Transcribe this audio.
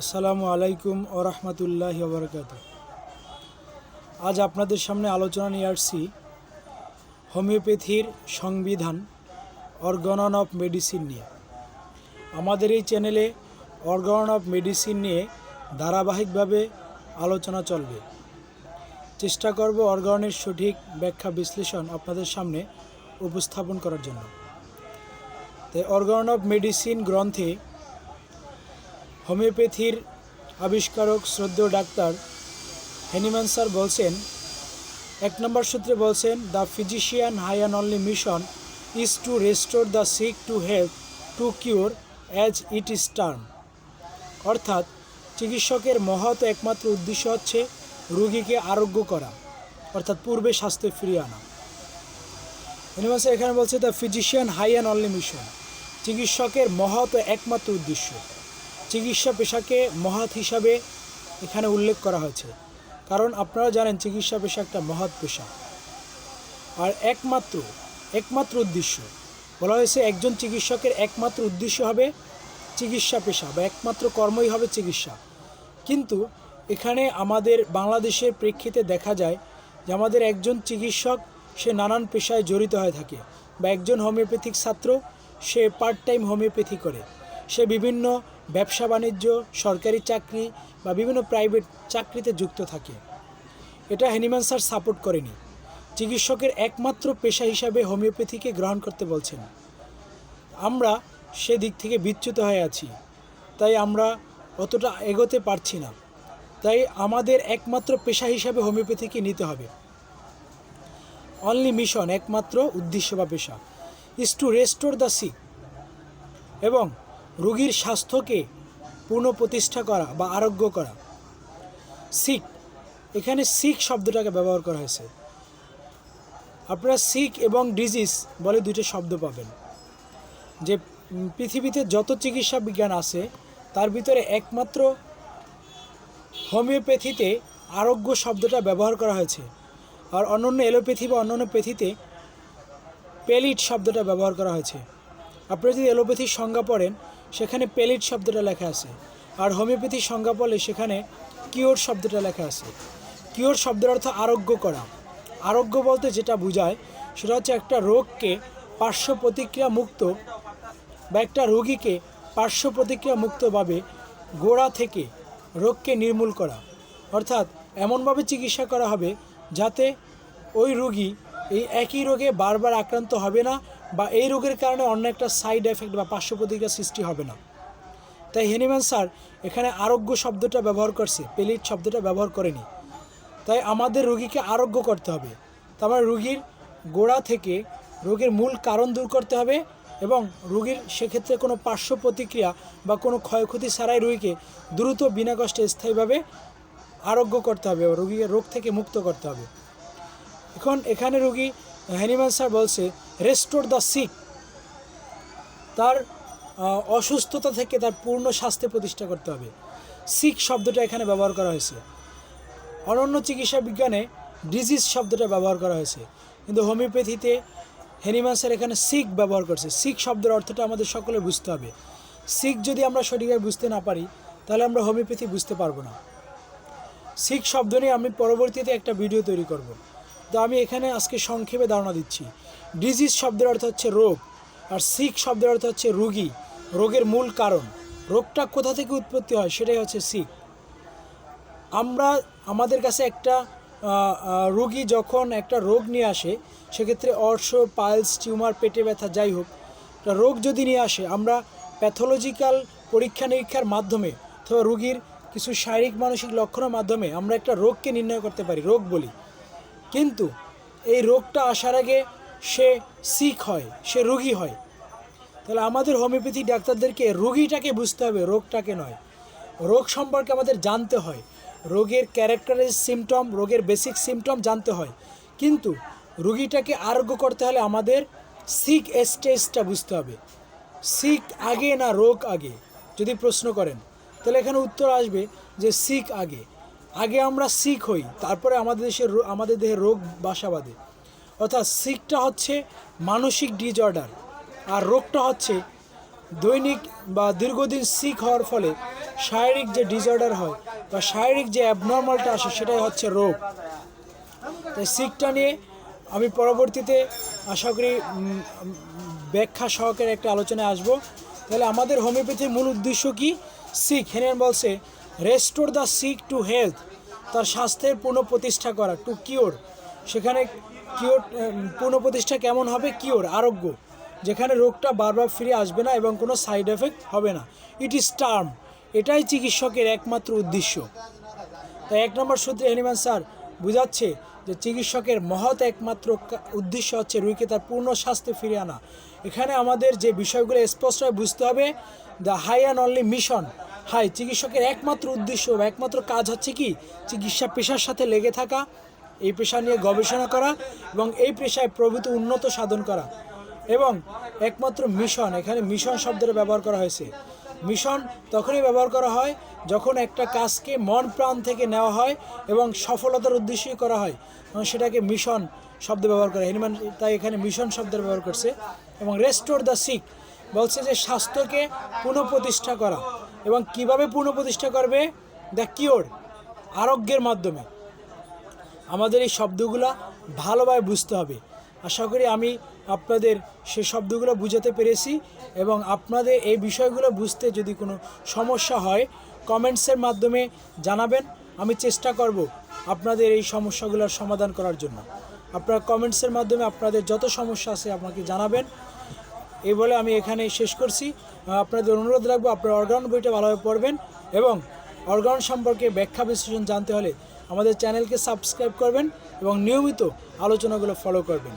আসসালামু আলাইকুম ও রহমতুল্লাহ বরকাত আজ আপনাদের সামনে আলোচনা নিয়ে আসছি হোমিওপ্যাথির সংবিধান অর্গানন অফ মেডিসিন নিয়ে। আমাদের এই চ্যানেলে অর্গানন অফ মেডিসিন নিয়ে ধারাবাহিকভাবে আলোচনা চলবে। চেষ্টা করব অর্গানের সঠিক ব্যাখ্যা বিশ্লেষণ আপনাদের সামনে উপস্থাপন করার জন্য। তাই অর্গানন অফ মেডিসিন গ্রন্থে হোমিওপ্যাথির আবিষ্কারক শ্রদ্ধেয় ডাক্তার হেনিম্যান স্যার বলছেন, এক নম্বর সূত্রে বলছেন, the physician high and only mission is to restore the sick to health, to cure as it is term অর্থাৎ চিকিৎসকের মহৎ একমাত্র উদ্দেশ্য হচ্ছে রুগীকে আরোগ্য করা, অর্থাৎ পূর্বে স্বাস্থ্যে ফিরিয়ে আনা। স্যার এখানে বলছে, the physician high and only mission, চিকিৎসকের মহৎ একমাত্র উদ্দেশ্য। চিকিৎসা পেশাকে মহৎ হিসাবে এখানে উল্লেখ করা হয়েছে। কারণ আপনারা জানেন চিকিৎসা পেশা একটা মহৎ পেশা। আর একমাত্র একমাত্র উদ্দেশ্য, বলা হয়েছে একজন চিকিৎসকের একমাত্র উদ্দেশ্য হবে চিকিৎসা পেশা বা একমাত্র কর্মই হবে চিকিৎসা। কিন্তু এখানে আমাদের বাংলাদেশের প্রেক্ষিতে দেখা যায় যে আমাদের একজন চিকিৎসক, সে নানান পেশায় জড়িত হয়ে থাকে বা একজন হোমিওপ্যাথিক ছাত্র, সে পার্ট টাইম হোমিওপ্যাথি করে। সে বিভিন্ন ব্যবসা বাণিজ্য, সরকারি চাকরি বা বিভিন্ন প্রাইভেট চাকরিতে যুক্ত থাকে। এটা হ্যানিম্যান স্যার সাপোর্ট করেনি। চিকিৎসকের একমাত্র পেশা হিসাবে হোমিওপ্যাথিকে গ্রহণ করতে বলছেন। আমরা সে দিক থেকে বিচ্যুত হয়ে আছি। তাই আমরা অতটা এগোতে পারছি না। তাই আমাদের একমাত্র পেশা হিসাবে হোমিওপ্যাথিকে নিতে হবে। অনলি মিশন একমাত্র উদ্দেশ্য বা পেশা is to restore the sick এবং রোগীর স্বাস্থ্যকে পুনঃপ্রতিষ্ঠা করা বা আরোগ্য করা। শিখ এখানে শিখ শব্দটাকে ব্যবহার করা হয়েছে। আপনারা শিখ এবং ডিজিজ বলে দুটো শব্দ পাবেন। যে পৃথিবীতে যত চিকিৎসা বিজ্ঞান আছে, তার ভিতরে একমাত্র হোমিওপ্যাথিতে আরোগ্য শব্দটা ব্যবহার করা হয়েছে। আর অন্যান্য এলোপ্যাথি বা অন্যান্য প্যাথিতে পেলিট শব্দটা ব্যবহার করা হয়েছে। আপনারা যদি এলোপ্যাথির সংজ্ঞা পড়েন সেখানে পেলিট শব্দটা লেখা আছে। আর হোমিওপ্যাথি সংজ্ঞা পড়লে সেখানে কিওর শব্দটা লেখা আছে। কিওর শব্দের অর্থ আরোগ্য করা। আরোগ্য বলতে যেটা বোঝায় সেটা হচ্ছে একটা রোগকে পার্শ্ব প্রতিক্রিয়া মুক্ত বা একটা রোগীকে পার্শ্ব প্রতিক্রিয়া মুক্তভাবে গোড়া থেকে রোগকে নির্মূল করা। অর্থাৎ এমনভাবে চিকিৎসা করা হবে যাতে ওই রোগী এই একই রোগে বারবার আক্রান্ত হবে না বা এই রোগের কারণে অন্য একটা সাইড এফেক্ট বা পার্শ্ব প্রতিক্রিয়া সৃষ্টি হবে না। তাই হেনিম্যান স্যার এখানে আরোগ্য শব্দটা ব্যবহার করছে পেলিট শব্দটা ব্যবহার করেনি। তাই আমাদের রোগীকে আরোগ্য করতে হবে। তার মানে রোগীর গোড়া থেকে রোগের মূল কারণ দূর করতে হবে এবং রোগীর সেক্ষেত্রে কোনো পার্শ্ব প্রতিক্রিয়া বা কোনো ক্ষয়ক্ষতি ছাড়াই রোগীকে দ্রুত বিনা কষ্টে স্থায়ীভাবে আরোগ্য করতে হবে রোগীকে রোগ থেকে মুক্ত করতে হবে। এখন এখানে রোগী হ্যানিম্যান স্যার বলছে রেস্টোর দ্য সিক তার অসুস্থতা থেকে তার পূর্ণ স্বাস্থ্য প্রতিষ্ঠা করতে হবে। সিক শব্দটা এখানে ব্যবহার করা হয়েছে। অনন্য চিকিৎসা বিজ্ঞানে ডিজিজ শব্দটা ব্যবহার করা হয়েছে। কিন্তু হোমিওপ্যাথিতে হেনিমান এখানে সিক ব্যবহার করছে। সিক শব্দের অর্থটা আমাদের সকলে বুঝতে হবে। সিক যদি আমরা সঠিকভাবে বুঝতে না পারি, তাহলে আমরা হোমিওপ্যাথি বুঝতে পারব না। সিক শব্দ নিয়ে আমি পরবর্তীতে একটা ভিডিও তৈরি করব। তো আমি এখানে আজকে সংক্ষেপে ধারণা দিচ্ছি। ডিজিজ শব্দের অর্থ হচ্ছে রোগ, আর সিক শব্দের অর্থ হচ্ছে রোগী, রোগের মূল কারণ। রোগটা কোথা থেকে উৎপত্তি হয় সেটাই হচ্ছে সিক আমরা, আমাদের কাছে একটা রোগী যখন একটা রোগ নিয়ে আসে, সেক্ষেত্রে অর্শ, পালস, টিউমার, পেটে ব্যথা, যাই হোক রোগ যদি নিয়ে আসে, আমরা প্যাথোলজিক্যাল পরীক্ষা নিরীক্ষার মাধ্যমে অথবা রোগীর কিছু শারীরিক, মানসিক লক্ষণের মাধ্যমে আমরা একটা রোগকে নির্ণয় করতে পারি, রোগ বলি। কিন্তু এই রোগটা আসার আগে সে সিক হয়, সে রোগী হয়। তাহলে আমাদের হোমিওপ্যাথি ডাক্তারদেরকে রোগীটাকে বুঝতে হবে, রোগটাকে নয়। রোগ সম্পর্কে আমাদের জানতে হয়। রোগের ক্যারেক্টারাইজ সিমটম রোগের বেসিক সিমটম জানতে হয়। কিন্তু রোগীটাকে আরোগ্য করতে হলে আমাদের সিক স্টেজটা বুঝতে হবে। সিক আগে না রোগ আগে? যদি প্রশ্ন করেন, তাহলে এখানে উত্তর আসবে যে সিক আগে। আগে আমরা সিক হই, তারপরে আমাদের দেশের রো- আমাদের দেহে রোগ বাসা বাঁধে। অর্থাৎ সিকটা হচ্ছে মানসিক ডিজঅর্ডার আর রোগটা হচ্ছে দৈনিক বা দীর্ঘদিন সিক হওয়ার ফলে শারীরিক যে ডিসঅর্ডার হয় বা শারীরিক যে অ্যাবনর্মালটা আসে সেটাই হচ্ছে রোগ। তাই সিকটা নিয়ে আমি পরবর্তীতে আশা করি ব্যাখ্যা সহকারে একটা আলোচনায় আসব। তাহলে আমাদের হোমিওপ্যাথির মূল উদ্দেশ্য কি? সিক হেনেন বলছে restore the sick to health, তার স্বাস্থ্যের পুনঃপ্রতিষ্ঠা করা, টু কিওর। সেখানে কিওর পুনঃপ্রতিষ্ঠা কেমন হবে? কিওর, আরোগ্য। যেখানে রোগটা বারবার ফিরে আসবে না এবং কোনো সাইড এফেক্ট হবে না। It is term. এটাই চিকিৎসকের একমাত্র উদ্দেশ্য। তাই এক নম্বর সূত্রে হেনিমান স্যার বুঝাচ্ছে যে চিকিৎসকের মহৎ একমাত্র উদ্দেশ্য হচ্ছে রুগীকে তার পূর্ণ স্বাস্থ্যে ফিরে আনা। এখানে আমাদের যে বিষয়গুলো স্পষ্টভাবে বুঝতে হবে the high and only mission high চিকিৎসকের একমাত্র উদ্দেশ্য বা একমাত্র কাজ হচ্ছে কি? চিকিৎসা পেশার সাথে লেগে থাকা, এই পেশা নিয়ে গবেষণা করা এবং এই পেশায় প্রভূত উন্নত সাধন করা। এবং একমাত্র মিশন এখানে মিশন শব্দটা ব্যবহার করা হয়েছে। মিশন তখনই ব্যবহার করা হয় যখন একটা কাজকে মন প্রাণ থেকে নেওয়া হয় এবং সফলতার উদ্দেশ্যেই করা হয়। সেটাকে মিশন শব্দ ব্যবহার করে হনুমান তাই এখানে মিশন শব্দের ব্যবহার করছে এবং রেস্টোর দ্য সিক বলছে যে স্বাস্থ্যকে পুনঃপ্রতিষ্ঠা করা এবং কীভাবে পুনঃপ্রতিষ্ঠা করবে? দ্য কিওর আরোগ্যের মাধ্যমে। আমাদের এই শব্দগুলো ভালোভাবে বুঝতে হবে। আশা করি আমি আপনাদের সে শব্দগুলো বুঝাতে পেরেছি এবং আপনাদের এই বিষয়গুলো বুঝতে যদি কোনো সমস্যা হয়, কমেন্টসের মাধ্যমে জানাবেন। আমি চেষ্টা করব আপনাদের এই সমস্যাগুলোর সমাধান করার জন্য। আপনারা কমেন্টসের মাধ্যমে আপনাদের যত সমস্যা আছে আমাকে জানাবেন। এই বলে আমি এখানে শেষ করছি। আপনাদের অনুরোধ রাখব আপনারা অর্গান বইটা ভালোভাবে পড়বেন এবং অর্গান সম্পর্কে ব্যাখ্যা বিশ্লেষণ জানতে হলে আমাদের চ্যানেলকে সাবস্ক্রাইব করবেন এবং নিয়মিত আলোচনাগুলো ফলো করবেন।